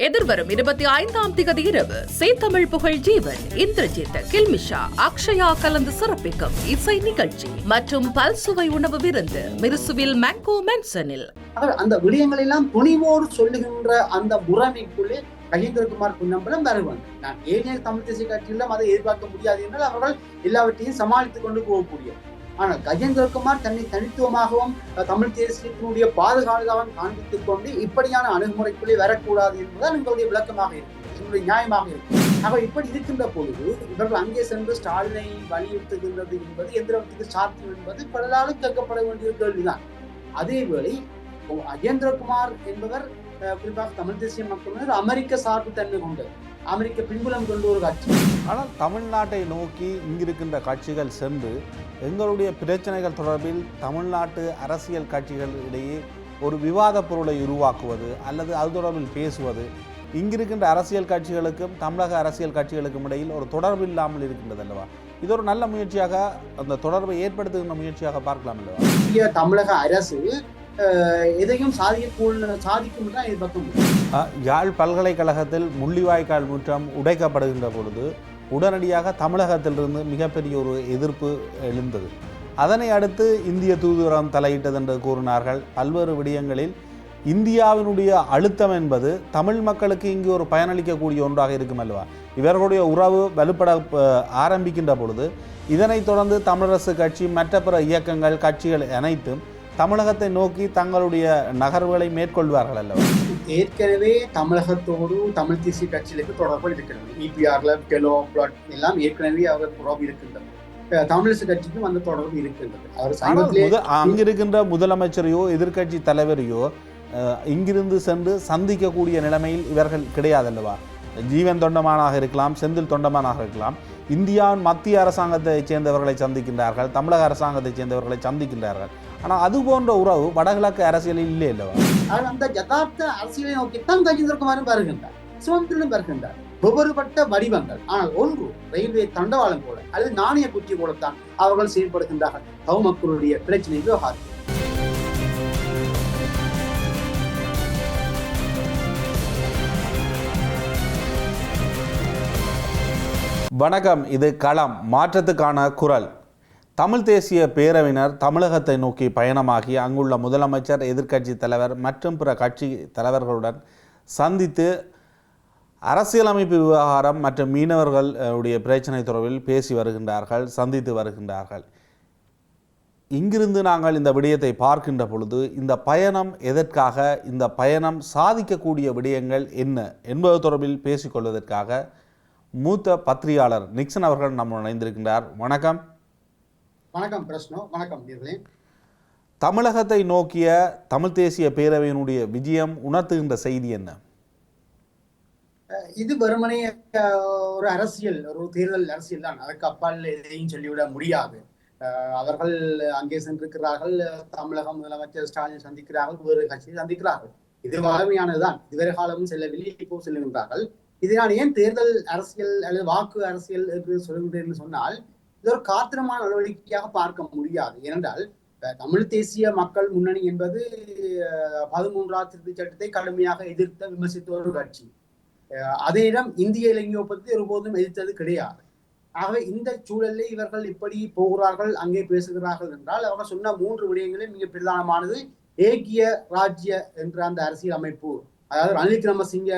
எதிர்வரும் இருபத்தி ஐந்தாம் திகதி இரவு சேத்தமிழ் புகழ் ஜீவன் இந்திரஜித் கில்மிஷா அக்ஷயா கலந்து சிறப்பிக்கும் இசை நிகழ்ச்சி மற்றும் பல்சுவை உணவு விருந்து மிருசுவில் மேங்கோ மென்சனில். அவர் அந்த விடயங்கள் எல்லாம் துணிவோடு சொல்லுகின்ற அந்த முறைமைக்குள்ளே கஜேந்திரகுமார் பொன்னம்பலம் வருவாங்க நான் ஏனைய தமிழ் தேசிய கட்சியிலும் அதை எதிர்பார்க்க முடியாது என்றால் அவர்கள் எல்லாவற்றையும் சமாளித்துக் கொண்டு போகக்கூடியது ஆனால் கஜேந்திரகுமார் தன்னை தனித்துவமாகவும் தமிழ் தேசியத்தினுடைய பாதுகாவலாகவும் காண்பித்துக் கொண்டு இப்படியான அணுகுமுறைக்குள்ளே வரக்கூடாது என்பதுதான் எங்களுடைய விளக்கமாக இருக்கிறது எங்களுடைய நியாயமாக இருக்கிறது ஆக இப்படி இருக்கின்ற பொழுது இவர்கள் அங்கே சென்று ஸ்டாலினை வலியுறுத்துகின்றது என்பது எந்திரத்துக்கு சாத்தியம் என்பது பலராலும் கேட்கப்பட வேண்டிய கேள்விதான். அதேவேளை அஜேந்திரகுமார் என்பவர் குறிப்பாக தமிழ் தேசிய மக்கள் அமெரிக்க சார்பு தன்மை கொண்டது அமெரிக்க பின்புலம் கொண்ட ஒரு கட்சி. ஆனால் தமிழ்நாட்டை நோக்கி இங்கிருக்கின்ற கட்சிகள் சென்று எங்களுடைய பிரச்சனைகள் தொடர்பில் தமிழ்நாட்டு அரசியல் கட்சிகளிடையே ஒரு விவாத பொருளை உருவாக்குவது அல்லது அது தொடர்பில் பேசுவது இங்கிருக்கின்ற அரசியல் கட்சிகளுக்கும் தமிழக அரசியல் கட்சிகளுக்கும் இடையில் ஒரு தொடர்பு இல்லாமல் இருக்கின்றது அல்லவா? இது ஒரு நல்ல முயற்சியாக அந்த தொடர்பை ஏற்படுத்துகின்ற முயற்சியாக பார்க்கலாம் அல்லவா? இந்திய தமிழக அரசு எதையும் சாதிக்க சாதிக்கும் எதிர்பார்க்க முடியும். யாழ் பல்கலைக்கழகத்தில் முள்ளிவாய்க்கால் முற்றம் உடைக்கப்படுகின்ற பொழுது உடனடியாக தமிழகத்திலிருந்து மிகப்பெரிய ஒரு எதிர்ப்பு எழுந்தது. அதனை அடுத்து இந்திய தூதுவரம் தலையிட்டது என்று கூறினார்கள். பல்வேறு விடயங்களில் இந்தியாவினுடைய அழுத்தம் என்பது தமிழ் மக்களுக்கு இங்கு ஒரு பயனளிக்கக்கூடிய ஒன்றாக இருக்கும் அல்லவா? இவர்களுடைய உறவு வலுப்பட ஆரம்பிக்கின்ற பொழுது இதனைத் தொடர்ந்து தமிழரசு கட்சி மற்ற பிற இயக்கங்கள் கட்சிகள் அனைத்தும் தமிழகத்தை நோக்கி தங்களுடைய நகர்வுகளை மேற்கொள்வார்கள் அல்லவா? ஏற்கனவே தமிழகத்தோடு தமிழ் தேசிய கட்சிகளுக்கு தொடர்பு இருக்கிறது. இபிஆர்ல கெலோ பிளாட் எல்லாம் ஏற்கனவே அவர் தொடர்பு இருக்கின்றது. தமிழிசை கட்சிக்கும் அந்த தொடர்பு இருக்கின்றது. அவர் சமீபத்திலே முதலமைச்சரையோ எதிர்க்கட்சி தலைவரையோ இங்கிருந்து சென்று சந்திக்கக்கூடிய நிலைமையில் இவர்கள் கிடையாதல்லவா? ஜீவன் தொண்டமானாக இருக்கலாம் செந்தில் தொண்டமானாக இருக்கலாம். இந்தியாவின் மத்திய அரசாங்கத்தைச் சேர்ந்தவர்களை சந்திக்கின்றார்கள் தமிழக அரசாங்கத்தைச் சேர்ந்தவர்களை சந்திக்கின்றார்கள். ஆனால் அது போன்ற உறவு வடகிழக்கு அரசியலில் இல்லை அல்லவா அவர் அந்த யதார்த்த அரசியலை நோக்கித்தான் கஜேந்திரகுமாரும் வருகின்றார் சுமந்திரனும் வருகின்றார். ஒவ்வொருபட்ட வடிவங்கள் ஆனால் ஒன்று ரயில்வே தண்டவாளம் போல அல்லது நாணய குச்சி போலத்தான் அவர்கள் செயல்படுகின்றார்கள். தவ மக்களுடைய பிரச்சனை விவகாரம். வணக்கம் இது களம் மாற்றத்துக்கான குரல். தமிழ் தேசிய பேரவையினர் தமிழகத்தை நோக்கி பயணமாகி அங்குள்ள முதலமைச்சர் எதிர்க்கட்சி தலைவர் மற்றும் பிற கட்சி தலைவர்களுடன் சந்தித்து அரசியலமைப்பு விவகாரம் மற்றும் மீனவர்களுடைய பிரச்சனை தொடர்பில் பேசி வருகின்றார்கள் சந்தித்து வருகின்றார்கள். இங்கிருந்து நாங்கள் இந்த விடயத்தை பார்க்கின்ற பொழுது இந்த பயணம் எதற்காக இந்த பயணம் சாதிக்கக்கூடிய விடயங்கள் என்ன என்பது தொடர்பில் பேசிக்கொள்வதற்காக மூத்த பத்திரிகையாளர் நிக்சன் அவர்கள் நம்ம இணைந்திருக்கின்றார். வணக்கம். வணக்கம் பிரஷ்னோ வணக்கம் தமிழகத்தை நோக்கிய தமிழ் தேசிய பேரவையினுடைய விஜயம் உணர்த்துகின்ற செய்தி என்ன? இது வெறுமனே ஒரு அரசியல் ஒரு தேர்தல் அரசியல் தான். அதற்கு அப்பால் எதையும் சொல்லிவிட முடியாது. அவர்கள் அங்கே சென்றிருக்கிறார்கள் தமிழக முதலமைச்சர் ஸ்டாலின் சந்திக்கிறார்கள் வேறு கட்சியை சந்திக்கிறார்கள். இது வளமையானதுதான். இதுவரை காலமும் செல்லவில்லை இப்போ செல்லுகின்றார்கள். இதை நான் ஏன் தேர்தல் அரசியல் அல்லது வாக்கு அரசியல் என்று சொல்லுகின்றேன் சொன்னால் இது ஒரு காத்திரமான நடவடிக்கையாக பார்க்க முடியாது. ஏனென்றால் தமிழ் தேசிய மக்கள் முன்னணி என்பது பதிமூன்றாம் திருத்தச் சட்டத்தை கடுமையாக எதிர்த்த விமர்சித்த ஒரு கட்சி. அஹ் அதே இடம் இந்திய இலங்கை ஒப்பந்தத்தை ஒருபோதும் எதிர்த்தது கிடையாது. ஆகவே இந்த சூழலில் இவர்கள் இப்படி போகிறார்கள் அங்கே பேசுகிறார்கள் என்றால் அவர்கள் சொன்ன மூன்று விடயங்களில் மிக பிரதானமானது. ஏக்கிய ராஜ்ய என்ற அந்த அரசியல் அமைப்பு அதாவது ரணில் விக்ரமசிங்க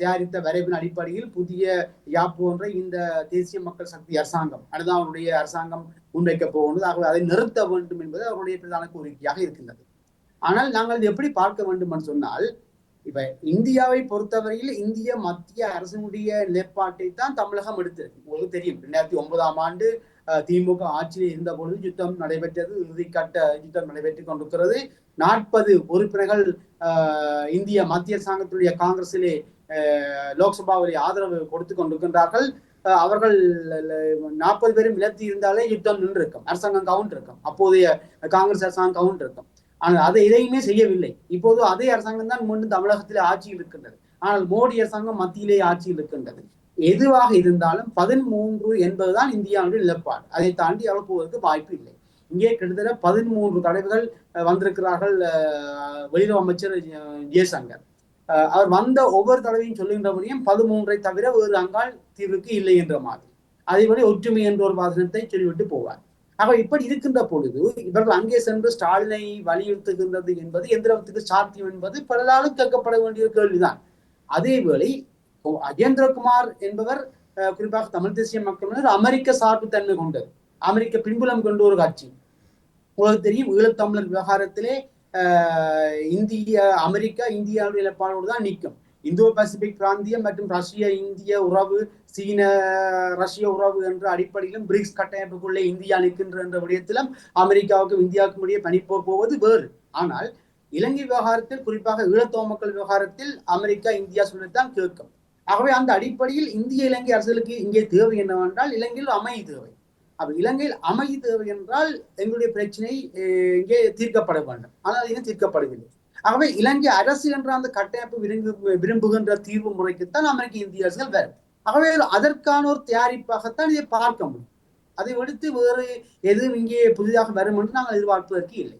தயாரித்த வரைவின் அடிப்படையில் புதிய யாப்பு ஒன்றை இந்த தேசிய மக்கள் சக்தி அரசாங்கம் அதுதான் அவருடைய அரசாங்கம் முன்வைக்க போகின்றது ஆகவே அதை நிறுத்த வேண்டும் என்பது அவருடைய பிரதான கோரிக்கையாக இருக்கின்றது. ஆனால் நாங்கள் இதை எப்படி பார்க்க வேண்டும் என்று சொன்னால் இப்ப இந்தியாவை பொறுத்தவரையில் இந்திய மத்திய அரசினுடைய நிலைப்பாட்டை தான் தமிழகம் எடுத்திருக்கு. உங்களுக்கு தெரியும் ரெண்டாயிரத்தி ஒன்பதாம் ஆண்டு திமுக ஆட்சியில் இருந்த பொழுது யுத்தம் நடைபெற்றது இறுதிக்கட்ட யுத்தம் நடைபெற்றுக் கொண்டிருக்கிறது. நாற்பது உறுப்பினர்கள் இந்திய மத்திய அரசாங்கத்துடைய காங்கிரஸிலே லோக்சபாவிலே ஆதரவு கொடுத்து கொண்டிருக்கின்றார்கள் அஹ், அவர்கள் நாற்பது பேரும் இழத்தி இருந்தாலே யுத்தம் நின்று இருக்கும் அரசாங்கம் கவுண்ட் இருக்கும் அப்போதைய காங்கிரஸ் அரசாங்கம் கவுண்ட் இருக்கும் ஆனால் அதை எதையுமே செய்யவில்லை இப்போது அதே அரசாங்கம் தான் மீண்டும் தமிழகத்தில் ஆட்சியில் இருக்கின்றது ஆனால் மோடி அரசாங்கம் மத்தியிலே ஆட்சியில் இருக்கின்றது எதுவாக இருந்தாலும் பதிமூன்று என்பதுதான் இந்தியாவுடைய நிலப்பாடு அதை தாண்டி அவர் வாய்ப்பு இல்லை இங்கே கிட்டத்தட்ட பதிமூன்று தலைவர்கள் அஹ், வந்திருக்கிறார்கள் அஹ், வெளியுறவு அமைச்சர் ஜெய்சங்கர் அவர் வந்த ஒவ்வொரு தடவையும் சொல்லுகின்றபடியும் பதிமூன்றை தவிர வேறு அங்கால் தீர்வுக்கு இல்லை என்ற மாதிரி. அதேபோல ஒற்றுமை என்ற ஒரு வாசனத்தை சொல்லிவிட்டு போவார். ஆக இப்படி இருக்கின்ற பொழுது இவர்கள் அங்கே சென்று ஸ்டாலினை வலியுறுத்துகின்றது என்பது எந்த சாத்தியம் என்பது பலராலும் கேட்கப்பட வேண்டிய கேள்விதான். அதேவேளை அஜேந்திரகுமார் என்பவர் குறிப்பாக தமிழ் தேசிய மக்கள் அமெரிக்க சார்பு தன்மை கொண்டது அமெரிக்க பின்புலம் கொண்ட ஒரு கட்சி. உங்களுக்கு தெரியும் ஈழத்தமிழர் விவகாரத்திலே இந்திய அமெரிக்கா இந்தியாவுடைய நிலப்பாடோடு தான் நிற்கும். இந்தோ பசிபிக் பிராந்தியம் மற்றும் ரஷ்ய இந்திய உறவு சீன ரஷ்ய உறவு என்ற அடிப்படையிலும் பிரிக்ஸ் கட்டமைப்புக்குள்ளே இந்தியா நிற்கின்ற என்ற விடயத்திலும் அமெரிக்காவுக்கும் இந்தியாவுக்கும் இடையே பனிப்போர் போவது வேறு. ஆனால் இலங்கை விவகாரத்தில் குறிப்பாக ஈழத்தோ மக்கள் விவகாரத்தில் அமெரிக்கா இந்தியா சொல்லத்தான் கேட்கும். ஆகவே அந்த அடிப்படையில் இந்திய இலங்கை அரசுகளுக்கு இங்கே தேவை என்னவென்றால் இலங்கையில் அமைதி தேவை. அப்ப இலங்கையில் அமைதி தேவை என்றால் எங்களுடைய பிரச்சனை இங்கே தீர்க்கப்பட வேண்டும். ஆனால் இது தீர்க்கப்படவில்லை. ஆகவே இலங்கை அரசு என்ற அந்த கட்டமைப்பு விரும்பு விரும்புகின்ற தீர்வு முறைக்குத்தான் அமெரிக்க இந்திய அரசுகள் வரும். ஆகவே அதற்கான ஒரு தயாரிப்பாகத்தான் இதை பார்க்க முடியும். அதை விடுத்து வேறு எதுவும் இங்கே புதிதாக வரும் என்று நாங்கள் எதிர்பார்ப்பதற்கு இல்லை.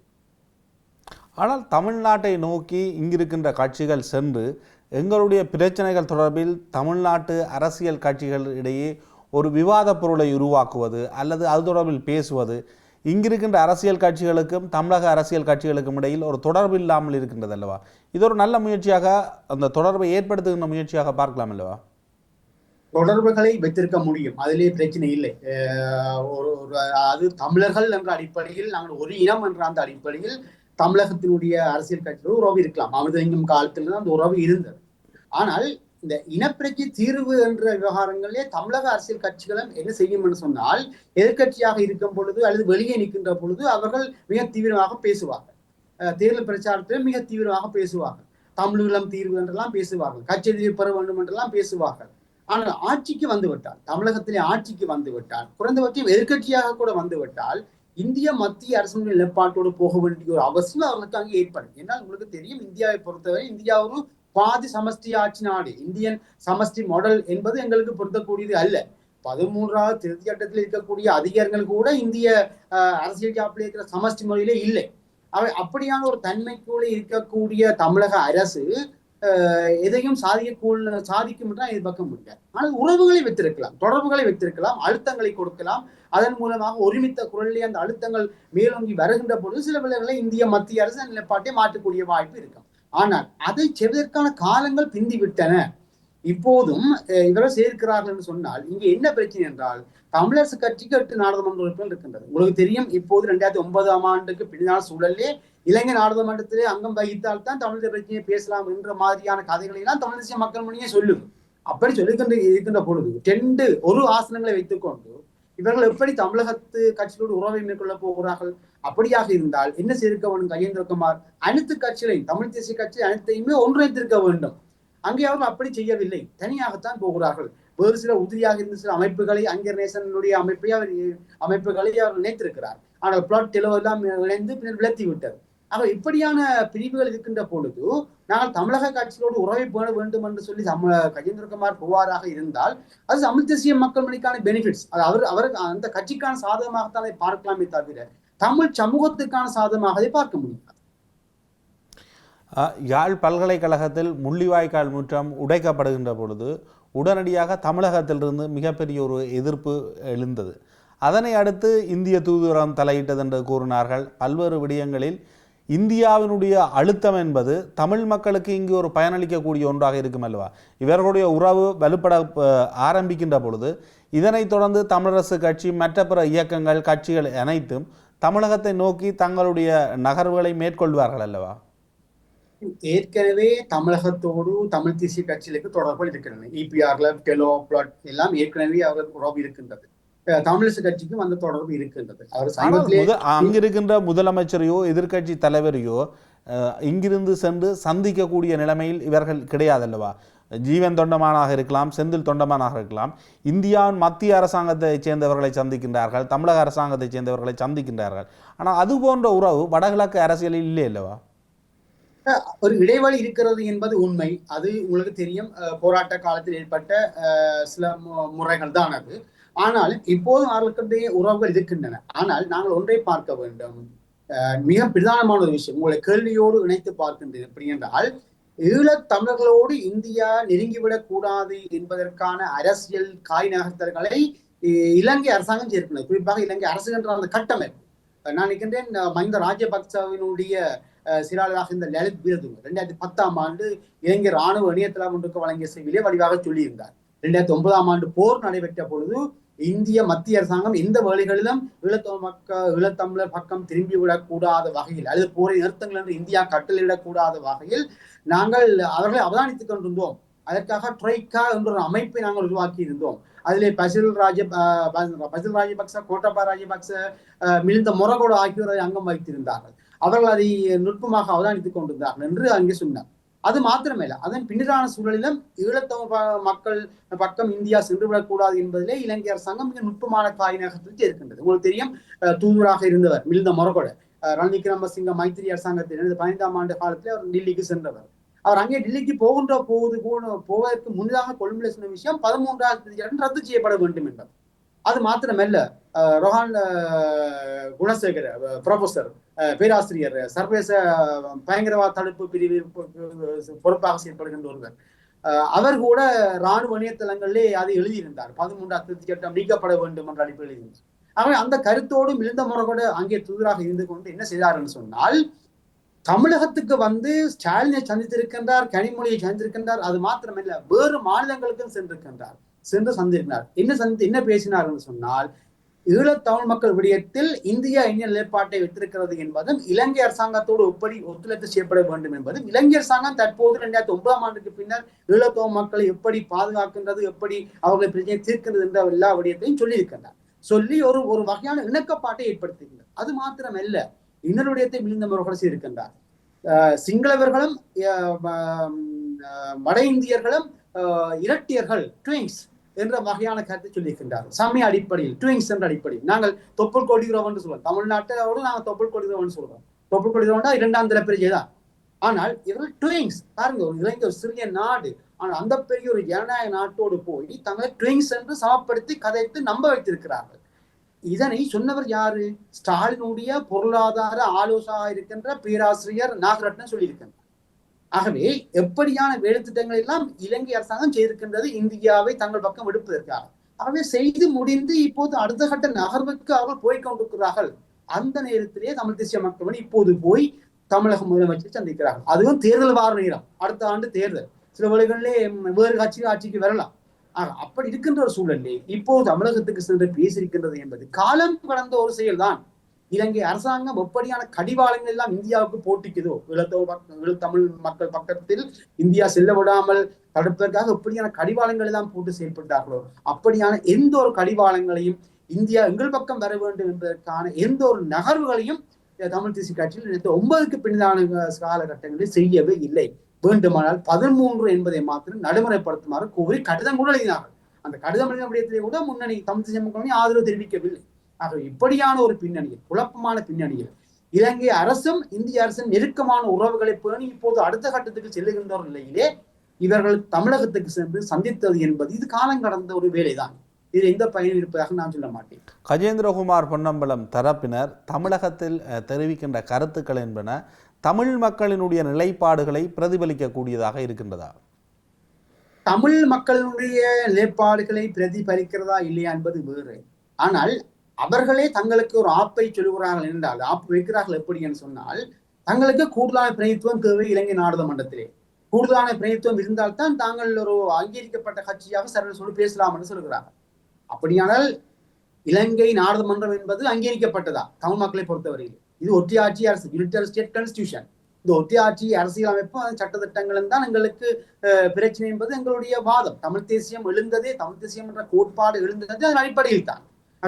ஆனால் தமிழ்நாட்டை நோக்கி இங்கிருக்கின்ற கட்சிகள் சென்று எங்களுடைய பிரச்சனைகள் தொடர்பில் தமிழ்நாட்டு அரசியல் கட்சிகள் இடையே ஒரு விவாத பொருளை உருவாக்குவது அல்லது அது தொடர்பில் பேசுவது இங்கிருக்கின்ற அரசியல் கட்சிகளுக்கும் தமிழக அரசியல் கட்சிகளுக்கும் இடையில் ஒரு தொடர்பு இல்லாமல் இருக்கின்றது அல்லவா? இது ஒரு நல்ல முயற்சியாக அந்த தொடர்பை ஏற்படுத்துகின்ற முயற்சியாக பார்க்கலாம் அல்லவா? தொடர்புகளை வைத்திருக்க முடியும். அதிலே பிரச்சனை இல்லை. ஒரு ஒரு அது தமிழர்கள் என்ற அடிப்படையில் நாங்கள் ஒரு இனம் என்ற அந்த அடிப்படையில் தமிழகத்தினுடைய அரசியல் கட்சிகளும் உறவு இருக்கலாம். அமிர்தலிங்கம் காலத்தில் தான் அந்த உறவு இருந்தது. ஆனால் இந்த இனப்பிரச்சி தீர்வு என்ற விவகாரங்களிலே தமிழக அரசியல் கட்சிகளும் என்ன செய்யும் என்று சொன்னால் எதிர்க்கட்சியாக இருக்கும் பொழுது அல்லது வெளியே நிற்கின்ற பொழுது அவர்கள் மிக தீவிரமாக பேசுவார்கள். தேர்தல் பிரச்சாரத்தில் மிக தீவிரமாக பேசுவார்கள். தமிழீழம் தீர்வு என்றெல்லாம் பேசுவார்கள். கட்சி பெற வேண்டும் என்றெல்லாம் பேசுவார்கள். ஆனால் ஆட்சிக்கு வந்துவிட்டால் தமிழகத்திலே ஆட்சிக்கு வந்துவிட்டால் குறைந்தபட்சம் எதிர்க்கட்சியாக கூட வந்துவிட்டால் இந்திய மத்திய அரசு நிலைப்பாட்டோடு போக வேண்டிய ஒரு அவசியம் அவர்களுக்கு அங்கே ஏற்படும். ஏன்னால் உங்களுக்கு தெரியும் இந்தியாவை பொறுத்தவரை இந்தியா ஒரு பாதி சமஷ்டி ஆட்சி நாடு இந்தியன் சமஷ்டி மாடல் என்பது எங்களுக்கு பொருத்தக்கூடியது அல்ல. பதிமூன்றாவது திருத்தி சட்டத்தில் இருக்கக்கூடிய அதிகாரங்கள் கூட இந்திய அரசியல் ஜாப்பில் இருக்கிற சமஷ்டி முறையிலே இல்லை. அவை அப்படியான ஒரு தன்மைக்குள்ள இருக்கக்கூடிய தமிழக அரசு எதையும் சாதிக்க சாதிக்கும் என்று எதிர்பார்க்க முடியாது. ஆனால் உறவுகளை வைத்திருக்கலாம் தொடர்புகளை வைத்திருக்கலாம் அழுத்தங்களை கொடுக்கலாம். அதன் மூலமாக ஒருமித்த குரலிலே அந்த அழுத்தங்கள் மேலோங்கி வருகின்ற பொழுது சில விலைகளை இந்திய மத்திய அரசு நிலைப்பாட்டை மாற்றக்கூடிய வாய்ப்பு இருக்கும் ஆனால் அதை செய்வதற்கான காலங்கள் பிந்தி விட்டன இப்போதும் அஹ், இவர்கள் சேர்க்கிறார்கள் என்று சொன்னால் இங்கே என்ன பிரச்சனை என்றால் தமிழரசு கட்சிக்கு எட்டு நாடாளுமன்ற உறுப்பினர் இருக்கின்றது உங்களுக்கு தெரியும் இப்போது ரெண்டாயிரத்தி ஒன்பதாம் ஆண்டுக்கு பின்னான சூழலே இலங்கை நாடாளுமன்றத்திலே அங்கம் வகித்தால் தான் தமிழக பிரச்சனையை பேசலாம் என்ற மாதிரியான கதைகளை எல்லாம் தமிழ் தேசிய மக்கள் முன்னே சொல்லும். அப்படி சொல்லுகின்ற இருக்கின்ற பொழுது ரெண்டு ஒரு ஆசனங்களை வைத்துக்கொண்டு இவர்கள் எப்படி தமிழகத்து கட்சிகளோடு உறவை மேற்கொள்ள போகிறார்கள்? அப்படியாக இருந்தால் என்ன செய்திருக்க வேண்டும் கஜேந்திரகுமார் அனைத்து கட்சிகளையும் தமிழ் தேசிய கட்சி அனைத்தையுமே ஒன்றிணைத்திருக்க வேண்டும். அங்கே அவர்கள் அப்படி செய்யவில்லை. தனியாகத்தான் போகிறார்கள். வேறு சில உதிரியாக இருந்த சில அமைப்புகளை அங்கர் நேசனுடைய அமைப்பை அவர் அமைப்புகளை அவர் நினைத்திருக்கிறார் ஆனால் பிளாட் தெளிவெல்லாம் இணைந்து பின்னர் விளத்தி விட்டது. ஆக இப்படியான பிரிவுகள் இருக்கின்ற பொழுது நாங்கள் தமிழக கட்சிகளோடு உறவை பேண வேண்டும் என்று சொல்லி தமிழ கஜேந்திரகுமார் புகாராக இருந்தால் அது தமிழ் தேசிய மக்கள் மணிக்கான பெனிஃபிட்ஸ் அது அவர் அவர் அந்த கட்சிக்கான சாதகமாகத்தான் அதை பார்க்கலாமே தவிர தமிழ் சமூகத்துக்கான சாதகமாக அதை பார்க்க முடியாது யாழ் பல்கலைக்கழகத்தில் முள்ளிவாய்க்கால் முற்றம் உடைக்கப்படுகின்ற பொழுது உடனடியாக தமிழகத்திலிருந்து மிகப்பெரிய ஒரு எதிர்ப்பு எழுந்தது. அதனை அடுத்து இந்திய தூதுவரம் தலையிட்டது என்று கூறினார்கள். பல்வேறு விடயங்களில் இந்தியாவினுடைய அழுத்தம் என்பது தமிழ் மக்களுக்கு இங்கு ஒரு பயனளிக்கக்கூடிய ஒன்றாக இருக்கும் அல்லவா? இவர்களுடைய உறவு வலுப்பட ஆரம்பிக்கின்ற பொழுது இதனைத் தொடர்ந்து தமிழரசு கட்சி மற்ற பிற இயக்கங்கள் கட்சிகள் அனைத்தும் தமிழகத்தை நோக்கி தங்களுடைய நகர்வுகளை மேற்கொள்வார்கள் அல்லவா? ஏற்கனவே தமிழகத்தோடு தமிழ் தேசிய கட்சிகளுக்கு தொடர்புகள் இருக்கின்றன. இபிஆர்ல டெலோ பிளாட் எல்லாம் ஏற்கனவே அவர் உறவு இருக்கின்றது. தமிழிசை கட்சிக்கும் அந்த தொடர்பு இருக்கின்றது. அவர் அங்கிருக்கின்ற முதலமைச்சரையோ எதிர்க்கட்சி தலைவரையோ அஹ், இங்கிருந்து சென்று சந்திக்கக்கூடிய நிலைமையில் இவர்கள் கிடையாதல்லவா? ஜீவன் தொண்டமானாக இருக்கலாம் செந்தில் தொண்டமானாக இருக்கலாம். இந்தியாவின் மத்திய அரசாங்கத்தை சேர்ந்தவர்களை சந்திக்கின்றார்கள் தமிழக அரசாங்கத்தை சேர்ந்தவர்களை சந்திக்கின்றார்கள். ஆனால் அது போன்ற உறவு வடகிழக்கு அரசியலில் இல்லை அல்லவா ஒரு இடைவெளி இருக்கிறது என்பது உண்மை. அது உங்களுக்கு தெரியும். அஹ், போராட்ட காலத்தில் ஏற்பட்ட அஹ், சில மு- முறைகள் தான் அது. ஆனால் இப்போதும் அவர்களுடைய உறவுகள் இருக்கின்றன. ஆனால் நாங்கள் ஒன்றை பார்க்க வேண்டும். மிக பிரதானமான ஒரு விஷயம். உங்களை கேள்வியோடு இணைத்து பார்க்கின்றேன் எப்படி என்றால் ஈழத் தமிழர்களோடு இந்தியா நெருங்கிவிடக் கூடாது என்பதற்கான அரசியல் காய் நகர்த்தல்களை இலங்கை அரசாங்கம் சேர்க்கிறது குறிப்பாக இலங்கை அரசு என்ற அந்த கட்டமைப்பு. நான் நினைக்கின்றேன் மஹிந்த ராஜபக்சவினுடைய சிறாளராக இந்த லலித் பீரதுங்க ரெண்டாயிரத்தி பத்தாம் ஆண்டு இலங்கை ராணுவ இணையதளம் ஒன்றுக்கு வழங்கிய செய்தியிலே வடிவாக சொல்லியிருந்தார். ரெண்டாயிரத்தி ஒன்பதாம் ஆண்டு போர் நடைபெற்ற பொழுது இந்திய மத்திய அரசாங்கம் எந்த வேலைகளிலும் ஈழத்தமிழ் மக்க ஈழத்தமிழர் பக்கம் திரும்பிவிடக்கூடாத வகையில் அல்லது போரை நிறுத்தங்கள் என்று இந்தியா கட்டளையிடக்கூடாத வகையில் நாங்கள் அவர்களை அவதானித்துக் கொண்டிருந்தோம். அதற்காக ட்ரைக்கா என்ற ஒரு அமைப்பை நாங்கள் உருவாக்கி இருந்தோம். அதிலே பசில் ராஜ அஹ், பசில் ராஜபக்ச கோட்டபா ராஜபக்ச அஹ், மிலிந்த மொரகோடு ஆகியோர் அங்கம் வைத்திருந்தார்கள். அவர்கள் அதை நுட்பமாக அவதானித்துக் கொண்டிருந்தார்கள் என்று அங்கே சொன்னார். அது மாத்திரமல்ல அதன் பின்னரான சூழலிலும் ஈழத்தமிழ் மக்கள் பக்கம் இந்தியா சென்றுவிடக்கூடாது என்பதிலே இலங்கை அரசாங்கம் மிக நுட்பமான காய் இருக்கின்றது. உங்களுக்கு தெரியும் தூதுவராக இருந்தவர் மிலிந்த மொரகோட. ரணில் விக்ரமசிங்க மைத்திரி அரசாங்கத்தில் இருந்து பதினைந்தாம் ஆண்டு காலத்தில் அவர் டெல்லிக்கு சென்றவர். அவர் அங்கே டெல்லிக்கு போகின்ற போது போவதற்கு முன்னதாக கொழும்புல சொன்ன விஷயம் பதிமூன்றாவது தேதி ரத்து செய்யப்பட வேண்டும் என்பது. அது மாத்திரமல்ல ரொஹான் குணசேகர் ப்ரொஃபஸர் பேராசிரியர் சர்வதேச பயங்கரவாத தடுப்பு பிரிவு பொறுப்பாக செயல்படுகின்ற ஒருவர். அஹ், அவர் கூட ராணுவ இணையதளங்களிலே அதை எழுதியிருந்தார். பதிமூன்றாம் திருத்தி சட்டம் நீக்கப்பட வேண்டும் என்ற அடிப்படையில் எழுதியிருந்தார். ஆகவே அந்த கருத்தோடு மிகுந்த முறை கூட அங்கே தூதராக இருந்து கொண்டு என்ன செய்தார் என்று சொன்னால் தமிழகத்துக்கு வந்து ஸ்டாலினை சந்தித்திருக்கின்றார் கனிமொழியை சந்தித்திருக்கின்றார் அது மாத்திரமல்ல வேறு மாநிலங்களுக்கும் சென்றிருக்கின்றார். சென்று சந்திருக்கிறார். என்ன சந்தி என்ன பேசினார் என்று சொன்னால் ஈழத்தமிழ் மக்கள் விடயத்தில் இந்தியா என்ன நிலைப்பாட்டை வைத்திருக்கிறது என்பதும் இலங்கை அரசாங்கத்தோடு எப்படி ஒத்துழைப்பு செய்யப்பட வேண்டும் என்பதும் இலங்கை அரசாங்கம் தற்போது இரண்டாயிரத்தி ஒன்பதாம் ஆண்டுக்கு பின்னர் ஈழத்தமிழ் மக்களை எப்படி பாதுகாக்கின்றது எப்படி அவர்களை பிரச்சனை தீர்க்கின்றது என்ற எல்லா விடயத்தையும் சொல்லியிருக்கின்றார். சொல்லி ஒரு ஒரு வகையான இணக்கப்பாட்டை ஏற்படுத்துகின்றார் அது மாத்திரமல்ல இன்னொரு விடயத்தை மிகுந்த செய்திருக்கின்றார். சிங்களவர்களும் அஹ் அஹ் வட இந்தியர்களும் இரட்டியர்கள் ட்விங்ஸ் என்ற வகையான கருத்தை சொல்லியிருக்கின்றார் சமய அடிப்படையில் டூயிங்ஸ் என்ற அடிப்படையில். நாங்கள் தொப்புள் கொடிகிறோம் என்று சொல்லுவோம் தமிழ்நாட்டோடு நாங்கள் தொப்புள் கொடிகிறோம் சொல்றோம். தொப்புள் கொடிகிறோம்னா இரண்டாம் தர பிரிஜை தான். ஆனால் இவர்கள் டூயிங்ஸ் பாருங்க ஒரு இளைஞர் ஒரு சிறிய நாடு. ஆனால் அந்த பெரிய ஒரு ஜனநாயக நாட்டோடு போய் தங்களை டூயிங்ஸ் என்று சமப்படுத்தி கதைத்து நம்ப வைத்திருக்கிறார்கள். இதனை சொன்னவர் யாரு? ஸ்டாலினுடைய பொருளாதார ஆலோசகா இருக்கின்ற பேராசிரியர் நாகரட்னம் சொல்லியிருக்கேன் ஆகவே எப்படியான வேலை திட்டங்கள் எல்லாம் இலங்கை அரசாங்கம் செய்திருக்கின்றது இந்தியாவை தங்கள் பக்கம் எடுப்பதற்காக. ஆகவே செய்து முடிந்து இப்போது அடுத்த கட்ட நகர்வுக்கு அவர்கள் போய்கொண்டிருக்கிறார்கள் அந்த நேரத்திலே தமிழ் தேசிய மக்கள் இப்போது போய் தமிழக முதலமைச்சர் சந்திக்கிறார்கள். அதுவும் தேர்தல் வார நேரம். அடுத்த ஆண்டு தேர்தல். சில வேளைகளிலே வேறு கட்சி ஆட்சிக்கு வரலாம். ஆக அப்படி இருக்கின்ற ஒரு சூழலே இப்போது தமிழகத்துக்கு சென்று பேசியிருக்கின்றது என்பது காலம் கடந்த ஒரு செயல்தான். இலங்கை அரசாங்கம் எப்படியான கடிவாளங்கள் எல்லாம் இந்தியாவுக்கு போட்டிக்குதோ ஈழத்தமிழ் மக்கள் பக்கத்தில் இந்தியா செல்ல விடாமல் தடுப்பதற்காக எப்படியான கடிவாளங்கள் எல்லாம் போட்டு செயல்பட்டார்களோ அப்படியான எந்த ஒரு கடிவாளங்களையும் இந்தியா எங்கள் பக்கம் வர வேண்டும் என்பதற்கான எந்த ஒரு நகர்வுகளையும் தமிழ் தேசிய கட்சியில் ஒன்பதுக்கு பின்னான காலகட்டங்களில் செய்யவே இல்லை. வேண்டுமானால் பதிமூன்று என்பதை மாத்திரம் நடைமுறைப்படுத்துமாறு கோரி கடிதம் கூட எழுதினார்கள். அந்த கடிதம் எழுதின விடயத்திலே கூட முன்னணி தமிழ் தேசிய மக்கள் ஆதரவு தெரிவிக்கவில்லை. ஆக இப்படியான ஒரு பின்னணியில் குழப்பமான பின்னணியில் இலங்கை அரசும் இந்திய அரசும் நெருக்கமான உறவுகளை பேணி இப்போது அடுத்த கட்டத்துக்கு செல்லுகின்ற நிலையிலே இவர்கள் தமிழகத்துக்கு சென்று சந்தித்தது என்பது இது காலம் கடந்த ஒரு வேலைதான். இது எந்த பயனும் இருப்பதாக நான் சொல்ல மாட்டேன். கஜேந்திரகுமார் பொன்னம்பலம் தரப்பினர் தமிழகத்தில் தெரிவிக்கின்ற கருத்துக்கள் என்பன தமிழ் மக்களினுடைய நிலைப்பாடுகளை பிரதிபலிக்கக்கூடியதாக இருக்கின்றதா? தமிழ் மக்களுடைய நிலைப்பாடுகளை பிரதிபலிக்கிறதா இல்லையா என்பது வேறு. ஆனால் அவர்களே தங்களுக்கு ஒரு ஆப்பை சொல்லுகிறார்கள் என்றால் ஆப் வைக்கிறார்கள் எப்படி என்று சொன்னால் தங்களுக்கு கூடுதலான பிரதித்துவம் தேவை இலங்கை நாடாளுமன்றத்திலே. கூடுதலான பிரதித்துவம் இருந்தால்தான் தாங்கள் ஒரு அங்கீகரிக்கப்பட்ட கட்சியாக சர்வ சொல்லி பேசலாம் என்று சொல்கிறார்கள். அப்படியானால் இலங்கை நாடாளுமன்றம் என்பது அங்கீகரிக்கப்பட்டதா? தமிழ் மக்களை பொறுத்தவரையில். இது ஒற்றையாட்சி அரசு யூனிட்டரி ஸ்டேட் கான்ஸ்டியூஷன் இந்த ஒற்றையாட்சி அரசியலமைப்பும் அதன் சட்டத்திட்டங்களும் தான் எங்களுக்கு அஹ், பிரச்சனை என்பது எங்களுடைய வாதம். தமிழ் தேசியம் எழுந்ததே தமிழ் தேசியம் என்ற கோட்பாடு எழுந்தது அதன் அடிப்படையில் தான்.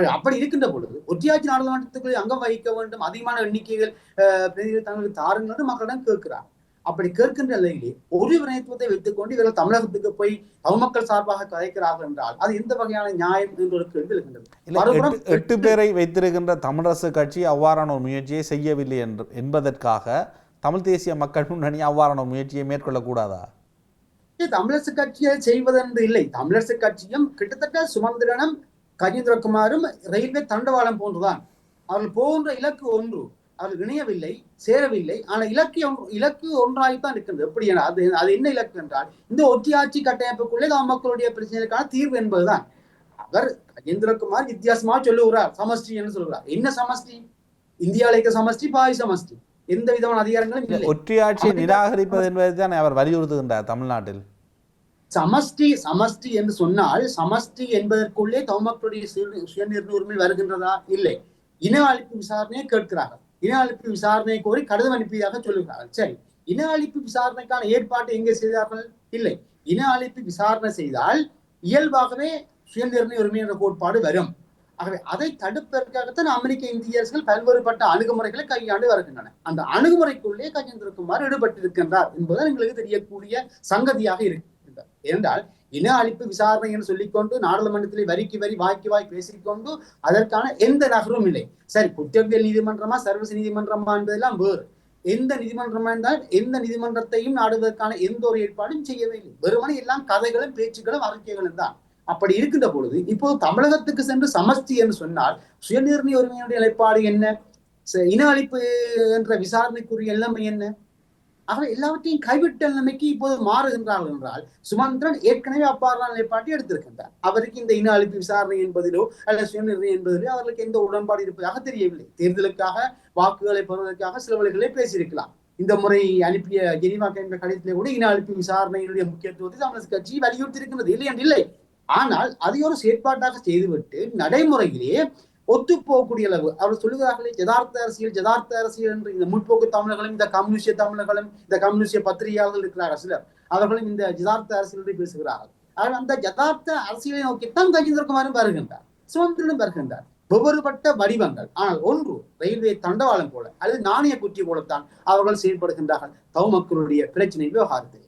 அப்படி இருக்கின்ற பொழுது ஒற்றையாட்சி நாடாளுமன்றத்துக்குள் அங்கம் வகிக்க வேண்டும் அதிகமான எண்ணிக்கைகள் பிரதிநிதிகள் தங்களுக்கு தாருங்கள் மக்களிடம் கேட்கிறார். அப்படி கேட்கின்ற நிலையிலே ஒரு பிரதித்துவத்தை வைத்துக்கொண்டு இவர்கள் தமிழகத்துக்கு போய் தமிழ் சார்பாக கதைக்கிறார்கள் என்றால் அது எந்த வகையான நியாயம் என்ற ஒரு கேள்வி இருக்கின்றது எட்டு பேரை வைத்திருக்கின்ற தமிழரசு கட்சி அவ்வாறான ஒரு முயற்சியை செய்யவில்லை என்று என்பதற்காக தமிழ் தேசிய மக்கள் முன்னணி அவ்வாறான முயற்சியை மேற்கொள்ளக்கூடாதா தமிழரசு கட்சியை செய்வதென்று இல்லை. தமிழரசு கட்சியும் கிட்டத்தட்ட சுமந்திரனும் கஜேந்திரகுமாரும் ரயில்வே தண்டவாளம் போன்றுதான். அவர்கள் போகின்ற இலக்கு ஒன்று. அவர்கள் இணையவில்லை சேரவில்லை. ஆனால் இலக்கு இலக்கு ஒன்றாகத்தான் இருக்கின்றது. எப்படி அது அது என்ன இலக்கு என்றால் இந்த ஒற்றையாட்சி கட்டமைப்புக்குள்ளே தான் மக்களுடைய பிரச்சனைகளுக்கான தீர்வு என்பதுதான். அவர் கஜேந்திரகுமார் வித்தியாசமா சொல்லுகிறார். சமஷ்டி என்று சொல்கிறார் என்ன சமஷ்டி? இந்தியாவில் இருக்க சமஷ்டி பாய் சமஷ்டி. எந்த விதமான அதிகாரங்களும் ஒற்றையாட்சியை நிராகரிப்பது என்பதை தான் அவர் வலியுறுத்துகின்றார் தமிழ்நாட்டில்? சமஷ்டி சமஷ்டி என்று சொன்னால் சமஷ்டி என்பதற்குள்ளே தமக்களுடைய சுயநிர்ணய உரிமை வருகின்றதா? இல்லை. இன அழிப்பு விசாரணையை கேட்கிறார்கள். இன அழிப்பு விசாரணை கோரி கடிதம் அனுப்பியதாக சொல்லுகிறார்கள். சரி. இன அழிப்பு விசாரணைக்கான ஏற்பாட்டை எங்கே செய்தார்கள்? இல்லை. இன அழிப்பு விசாரணை செய்தால் இயல்பாகவே சுயநிர்ணய உரிமை என்ற கோட்பாடு வரும். ஆகவே அதை தடுப்பதற்காகத்தான் அமெரிக்க இந்திய அரசுகள் பல்வேறுபட்ட அணுகுமுறைகளை கையாண்டு வருகின்றன அந்த அணுகுமுறைக்குள்ளே கஜேந்திரகுமார் ஈடுபட்டிருக்கின்றார் என்பது எங்களுக்கு தெரியக்கூடிய சங்கதியாக இருக்கு. இருக்கின்றது. ஏனென்றால் இன அழிப்பு விசாரணை என்று சொல்லிக்கொண்டு நாடாளுமன்றத்தில் வரிக்கு வரி வாய்க்கு வாய் பேசிக்கொண்டு அதற்கான எந்த நகரும் இல்லை. சரி குற்றவியல் நீதிமன்றமா சர்வீஸ் நீதிமன்றமா என்பதெல்லாம் வேறு. எந்த நீதிமன்றமா இருந்தால் எந்த நீதிமன்றத்தையும் நாடுவதற்கான எந்த ஒரு ஏற்பாடும் செய்யவே இல்லை. வெறுமனே எல்லாம் கதைகளும் பேச்சுக்களும் அறிக்கைகளும் தான். அப்படி இருக்கின்ற பொழுது இப்போ தமிழகத்துக்கு சென்று சமஷ்டி என்று சொன்னால் சுயநிர்ணய உரிமையினுடைய நிலைப்பாடு என்ன? இன அழிப்பு என்ற விசாரணைக்குரிய எல்லாமே என்ன? ஆகவே எல்லாவற்றையும் கைவிட்ட நிலைமைக்கு இப்போது மாறுகின்றார்கள் என்றால் சுமந்திரன் ஏற்கனவே அப்பாறான நிலைப்பாட்டை எடுத்திருக்கின்றார். அவருக்கு இந்த இன அழிப்பு விசாரணை என்பதிலோ அல்லது சுயநிர்ணயம் என்பதிலோ அவர்களுக்கு எந்த உடன்பாடு இருப்பதாக தெரியவில்லை. தேர்தலுக்காக வாக்குகளை பெறுவதற்காக சில வழிகளை பேசியிருக்கலாம். இந்த முறை அனுப்பிய ஜெனிவா என்ற கடிதத்திலே கூட இன அழிப்பு விசாரணையினுடைய முக்கியத்துவத்தை தமிழக கட்சி வலியுறுத்தி இருக்கின்றது இல்லை என்று இல்லை. ஆனால் அதை ஒரு செயற்பாட்டாக செய்துவிட்டு நடைமுறையிலே ஒத்து போகக்கூடிய அளவு. அவர் சொல்லுகிறார்களே ஜதார்த்த அரசியல் ஜதார்த்த அரசியல் என்று இந்த முற்போக்கு தமிழர்களும் இந்த கம்யூனிஸ்ட தமிழர்களும் இந்த கம்யூனிஸ்ட பத்திரிகையாளர்கள் இருக்கிறார்கள். சிலர் அவர்களும் இந்த ஜதார்த்த என்று பேசுகிறார்கள். ஆனால் அந்த ஜதார்த்த அரசியலை நோக்கித்தான் கஜேந்திரகுமாரும் வருகின்றார் சுதந்திரனும் வருகின்றார். வெவ்வேறுபட்ட வடிவங்கள். ஆனால் ஒன்று ரயில்வே தண்டவாளம் போல அல்லது நாணய குற்றி போலத்தான் அவர்கள் செயல்படுகின்றார்கள். தவமக்களுடைய பிரச்சனை விவகாரத்தில்.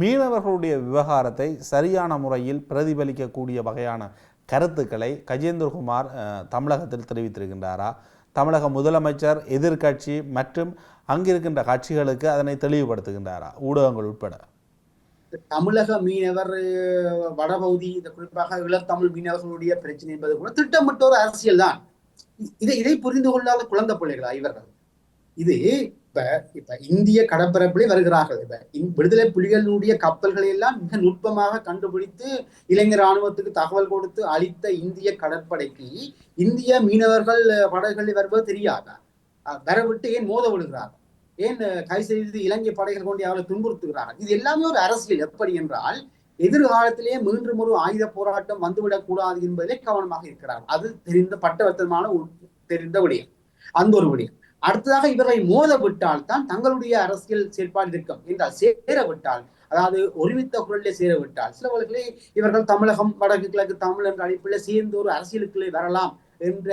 மீனவர்களுடைய விவகாரத்தை சரியான முறையில் பிரதிபலிக்கக்கூடிய வகையான கருத்துக்களை கஜேந்திரகுமார் தமிழகத்தில் தெரிவித்திருக்கின்றாரா? தமிழக முதலமைச்சர் எதிர்க்கட்சி மற்றும் அங்கிருக்கின்ற கட்சிகளுக்கு அதனை தெளிவுபடுத்துகின்றாரா? ஊடகங்கள் உட்பட. தமிழக மீனவர் வடபகுதி இந்த குறிப்பாக இளத்தமிழ் மீனவர்களுடைய பிரச்சனை என்பது கூட திட்டமிட்ட ஒரு அரசியல் தான் இதை இதை புரிந்து கொள்ளாத குழந்தை பிள்ளைகளா இவர்கள்? இது இப்ப இப்ப இந்திய கடற்பரப்பிலே வருகிறார்கள். இப்ப இந்~ விடுதலை புலிகளுடைய கப்பல்களை எல்லாம் மிக நுட்பமாக கண்டுபிடித்து இளைஞர் ராணுவத்துக்கு தகவல் கொடுத்து அளித்த இந்திய கடற்படைக்கு இந்திய மீனவர்கள் படகுகளில் வருவது தெரியாதா? வரவிட்டு ஏன் மோத விடுகிறார்கள்? ஏன் கை செய்து இலங்கை படைகள் கொண்டு அவர்களை துன்புறுத்துகிறார்கள்? இது எல்லாமே ஒரு அரசியல். எப்படி என்றால் எதிர்காலத்திலேயே மீண்டும் ஒரு ஆயுத போராட்டம் வந்துவிடக் கூடாது என்பதிலே கவனமாக இருக்கிறார் அது தெரிந்த பட்டவர்த்தமான தெரிந்த விடயம். அந்த ஒரு விடயம். அடுத்ததாக இவர்களை மோத விட்டால் தான் தங்களுடைய அரசியல் செயல்பாடு இருக்கும். என்றால் சேர விட்டால் அதாவது ஒருமித்த குரலிலே சேர விட்டால் சில வழக்கிலே இவர்கள் தமிழகம் வடக்கு கிழக்கு தமிழ் என்ற அழைப்பில் சேர்ந்து ஒரு அரசியலுக்குள்ளே வரலாம். என்ற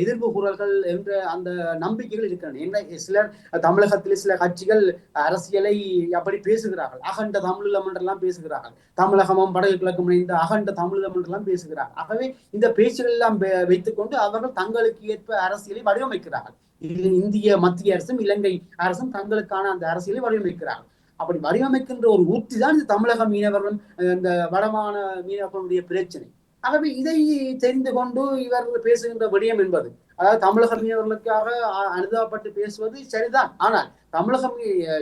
எதிர்ப்பு குரல்கள் என்ற அந்த நம்பிக்கைகள் இருக்கின்றன என்ன சிலர் தமிழகத்தில் சில கட்சிகள் அரசியலை அப்படி பேசுகிறார்கள். அகண்ட தமிழீழம் என்றெல்லாம் பேசுகிறார்கள். தமிழகமும் வடக்கு கிழக்கும் இணைந்த அகண்ட தமிழீழம் என்றெல்லாம் பேசுகிறார்கள். ஆகவே இந்த பேச்சுகள் எல்லாம் வைத்துக்கொண்டு அவர்கள் தங்களுக்கு ஏற்ப அரசியலை வடிவமைக்கிறார்கள். இந்திய மத்திய அரசும் இலங்கை அரசும் தங்களுக்கான அந்த அரசியலை வடிவமைக்கிறார்கள். அப்படி வடிவமைக்கின்ற ஒரு உத்தி தான் இந்த தமிழக மீனவர்களும் இந்த வடமான மீனவர்களுடைய பிரச்சனை. ஆகவே இதை தெரிந்து கொண்டு இவர் பேசுகின்ற விடயம் என்பது அதாவது தமிழக மீனவர்களுக்காக அனுதாபப்பட்டு பேசுவது சரிதான். ஆனால் தமிழகம்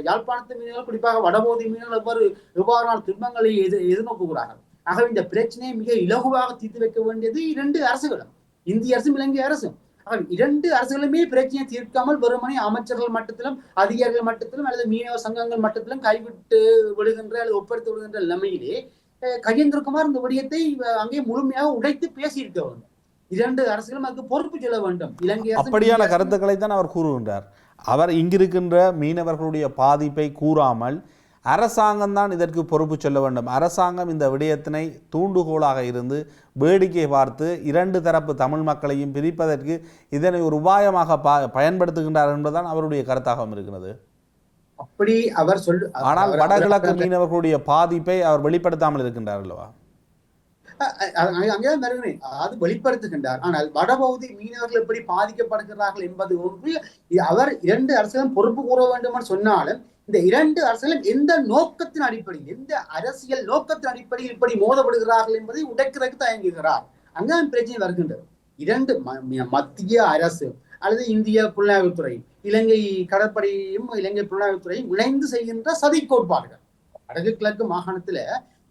யாழ்ப்பாணத்து மீனவர்கள் குறிப்பாக வடபகுதி மீனவர்கள் எவ்வாறு எவ்வாறான துன்பங்களை எதிர் எதிர்நோக்குகிறார்கள்? ஆகவே இந்த பிரச்சனையை மிக இலகுவாக தீர்த்து வைக்க வேண்டியது இரண்டு அரசுகளும் இந்திய அரசும் இலங்கை அரசும். இரண்டு அரசுகளுமே பிரச்சனையை தீர்க்காமல் வெறுமனே அமைச்சர்கள் மட்டத்திலும் அதிகாரிகள் மட்டத்திலும் அல்லது மீனவ சங்கங்கள் மட்டத்திலும் கைவிட்டு விடுகின்ற அல்லது ஒப்படைத்து விடுகின்ற நிலைமையிலே கஜேந்திரகுமார் இந்த விடயத்தை அங்கே முழுமையாக உடைத்து பேசியிருக்க வேண்டும் இரண்டு அரசுகளும் அதுக்கு பொறுப்பு சொல்ல வேண்டும். இலங்கை அப்படியான கருத்துக்களை தான் அவர் கூறுகின்றார். அவர் இங்கிருக்கின்ற மீனவர்களுடைய பாதிப்பை கூறாமல் அரசாங்கம் தான் இதற்கு பொறுப்பு சொல்ல வேண்டும். அரசாங்கம் இந்த விடயத்தினை தூண்டுகோலாக இருந்து வேடிக்கை பார்த்து இரண்டு தரப்பு தமிழ் மக்களையும் பிரிப்பதற்கு இதனை ஒரு உபாயமாக பா பயன்படுத்துகின்றார் என்பதுதான் அவருடைய கருத்தாகவும் இருக்கிறது. அப்படி அவர் சொல் ஆனால் வடகிழக்கு மீனவர்களுடைய பாதிப்பை அவர் வெளிப்படுத்தாமல் இருக்கின்றார் அல்லவா? அங்கேதான் வருகிறேன். அது வெளிப்படுத்துகின்றார். ஆனால் வடபகுதி மீனவர்கள் எப்படி பாதிக்கப்படுகிறார்கள் என்பது ஒன்று அவர் இரண்டு அரசுகளும் பொறுப்பு கூற வேண்டும் என்று சொன்னாலும் இந்த இரண்டு அரசுகளும் எந்த நோக்கத்தின் அடிப்படையில் எந்த அரசியல் நோக்கத்தின் அடிப்படையில் இப்படி மோதப்படுகிறார்கள் என்பதை உடைக்கிறதுக்கு தயங்குகிறார். அங்கதான் பிரச்சனை வருகின்றது. இரண்டு மத்திய அரசு அல்லது இந்திய புலனாய்வுத்துறை இலங்கை கடற்படையும் இலங்கை புலனாய்வுத்துறையும் இணைந்து செய்கின்ற சதி கோட்பாடுகள். வடக்கு கிழக்கு மாகாணத்துல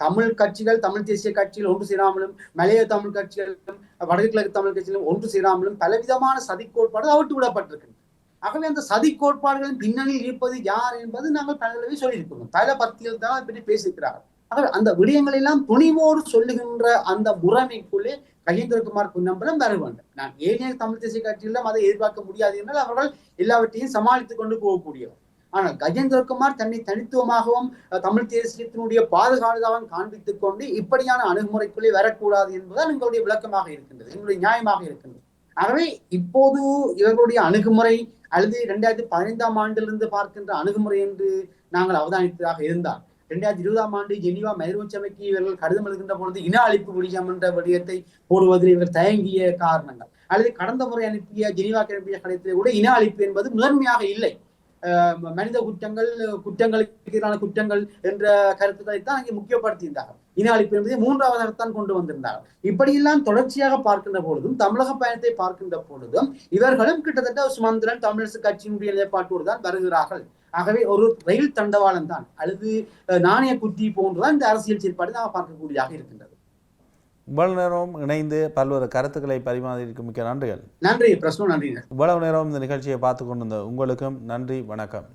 தமிழ் கட்சிகள் தமிழ் தேசிய கட்சிகள் ஒன்று சேராமலும் மலைய தமிழ் கட்சிகளும் வடக்கு கிழக்கு தமிழ் கட்சிகளும் ஒன்று சேராமலும் பலவிதமான சதி கோட்பாடு அவிட்டு விடப்பட்டிருக்கின்றன. ஆகவே அந்த சதி கோட்பாடுகளின் பின்னணியில் இருப்பது யார் என்பது நாங்கள் பல சொல்லியிருக்கிறோம். தலை பத்தியில் தான் அதை பற்றி பேசியிருக்கிறார்கள். ஆகவே அந்த விடயங்கள் எல்லாம் துணிவோடு சொல்லுகின்ற அந்த முறைமைக்குள்ளே கஜேந்திரகுமார் பொன்னம்பலம் வர வேண்டும் நான் ஏனைய தமிழ் தேசிய கட்சியிலும் அதை எதிர்பார்க்க முடியாது என்றால் அவர்கள் எல்லாவற்றையும் சமாளித்துக் கொண்டு போகக்கூடியவர். ஆனால் கஜேந்திரகுமார் தன்னை தனித்துவமாகவும் தமிழ் தேசியத்தினுடைய பாதுகாவலாகவும் காண்பித்துக் கொண்டு இப்படியான அணுகுமுறைக்குள்ளே வரக்கூடாது என்பதுதான் எங்களுடைய விளக்கமாக இருக்கின்றது எங்களுடைய நியாயமாக இருக்கின்றது. ஆகவே இப்போது இவர்களுடைய அணுகுமுறை அல்லது இரண்டாயிரத்தி பதினைந்தாம் ஆண்டிலிருந்து பார்க்கின்ற அணுகுமுறை என்று நாங்கள் அவதானித்ததாக இருந்தால் இரண்டாயிரத்தி இருபதாம் ஆண்டு ஜெனீவா மதிர்வு இவர்கள் கடிதம் எழுகின்ற பொழுது இன அழிப்பு விடியம் என்ற வடிவத்தை போடுவதில் இவர் தயங்கிய காரணங்கள். அல்லது கடந்த முறை அனுப்பிய ஜெனீவாக்கு அனுப்பிய கடிதத்திலே கூட இன அழிப்பு என்பது முதன்மையாக இல்லை. மனித குற்றங்கள் குற்றங்களுக்கு எதிரான குற்றங்கள் என்ற கருத்துக்களை தான் அங்கே முக்கியப்படுத்தியிருந்தார்கள். இன அழிப்பு என்பதை மூன்றாவதாகத்தான் கொண்டு வந்திருந்தார்கள். இப்படியெல்லாம் தொடர்ச்சியாக பார்க்கின்ற பொழுதும் தமிழக பயணத்தை பார்க்கின்ற பொழுதும் இவர்களும் கிட்டத்தட்ட சுமந்திரன் தமிழரசு கட்சியினுடைய நிலைப்பாட்டோடு தான் வருகிறார்கள். ஆகவே ஒரு ரயில் தண்டவாளம் தான் அல்லது நாணய குத்தி போன்றுதான் இந்த அரசியல் செயற்பாடு நாம் பார்க்கக்கூடியதாக இருக்கின்றது. இவ்வளவு நேரம் இணைந்து பல்வேறு கருத்துக்களை பரிமாறியிருக்கும் மிக்க நன்றிகள். நன்றி பிரஸ்னோ நன்றி இவ்வளவு நேரம் இந்த நிகழ்ச்சியை பார்த்து கொண்டிருந்த உங்களுக்கும் நன்றி வணக்கம்.